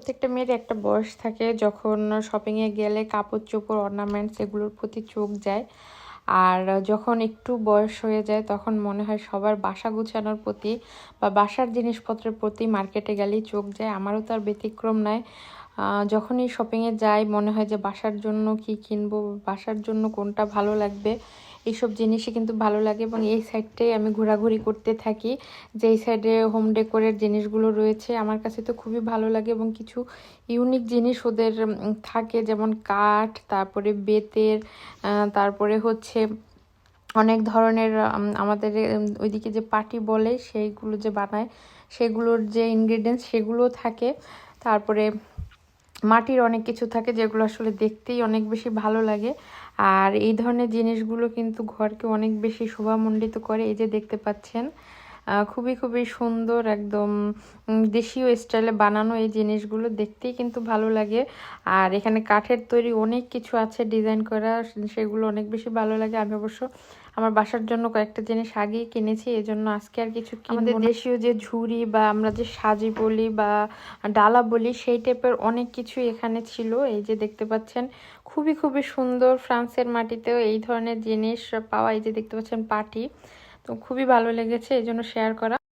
প্রত্যেকটা মেয়ের একটা বয়স থাকে। যখন শপিংয়ে গেলে কাপড় চোপড় অর্নামেন্টস এগুলোর প্রতি চোখ যায়। আর যখন একটু বয়স হয়ে যায়, তখন মনে হয় সবার বাসা গুছানোর প্রতি বা বাসার জিনিসপত্রের প্রতি মার্কেটে গেলেই চোখ যায়। আমারও তার ব্যতিক্রম নয় যখনই শপিংয়ে যাই, মনে হয় যে বাসার জন্য কি কিনবো, বাসার জন্য কোনটা ভালো লাগবে। এইসব জিনিসই কিন্তু ভালো লাগে এবং এই সাইডটাই আমি ঘোরাঘুরি করতে থাকি। যে এই সাইডে হোম ডেকোরের জিনিসগুলো রয়েছে, আমার কাছে তো খুবই ভালো লাগে এবং কিছু ইউনিক জিনিস ওদের থাকে যেমন কাঠ, তারপরে বেতের তারপরে হচ্ছে অনেক ধরনের আমাদের ওইদিকে যে পাটি বলে, সেইগুলো যে বানায়, সেগুলোর যে ইনগ্রেডিয়েন্টস সেগুলো থাকে। তারপরে মাটির অনেক কিছু থাকে যেগুলো আসলে দেখতেই অনেক বেশি ভালো লাগে। আর এই ধরনের জিনিসগুলো কিন্তু ঘরকে অনেক বেশি শোভামণ্ডিত করে, এই যে দেখতে পাচ্ছেন। খুবই খুবই সুন্দর একদম দেশীয় স্টাইলে বানানো এই জিনিসগুলো দেখতেই কিন্তু ভালো লাগে। আর এখানে কাঠের তৈরি অনেক কিছু আছে ডিজাইন করা সেগুলো অনেক বেশি ভালো লাগে। আমি অবশ্য আমার বাসার জন্য কয়েকটা জিনিস আগেই কিনেছি এই জন্য আজকে আর কিছু আমাদের দেশীয় যে ঝুড়ি বা আমরা যে সাজি বলি বা ডালা বলি সেই টাইপের অনেক কিছু এখানে ছিল। এই যে দেখতে পাচ্ছেন খুবই খুবই সুন্দর ফ্রান্সের মাটিতেও এই ধরনের জিনিস পাওয়া এই যে দেখতে পাচ্ছেন পাটি। তো খুবই ভালো লেগেছে এই জন্য শেয়ার করা।